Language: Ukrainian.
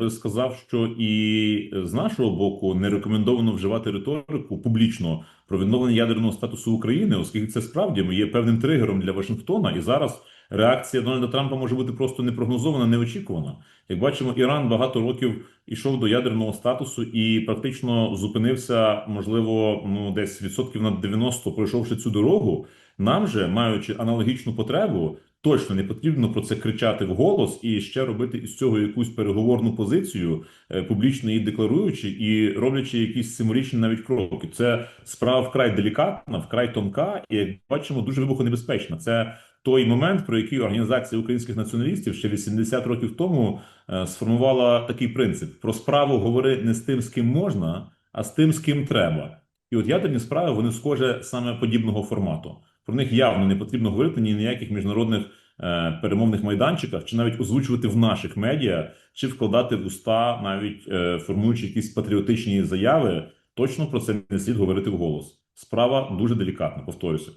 би сказав, що і з нашого боку не рекомендовано вживати риторику публічно про відновлення ядерного статусу України, оскільки це справді є певним тригером для Вашингтона, і зараз реакція Дональда Трампа може бути просто непрогнозована, неочікувана. Як бачимо, Іран багато років ішов до ядерного статусу і практично зупинився, можливо, ну десь відсотків на 90, пройшовши цю дорогу. Нам же, маючи аналогічну потребу, точно не потрібно про це кричати вголос і ще робити із цього якусь переговорну позицію, е, публічно її декларуючи і роблячи якісь символічні навіть кроки. Це справа вкрай делікатна, вкрай тонка, і як бачимо, дуже вибухонебезпечна. Це той момент, про який організація українських націоналістів ще 80 років тому е, сформувала такий принцип: про справу говори не з тим, з ким можна, а з тим, з ким треба. І от ядерні справи вони схоже саме подібного формату. Про них явно не потрібно говорити ні на яких міжнародних е, перемовних майданчиках, чи навіть озвучувати в наших медіа, чи вкладати в уста, навіть е, формуючи якісь патріотичні заяви. Точно про це не слід говорити вголос. Справа дуже делікатна, повторюся.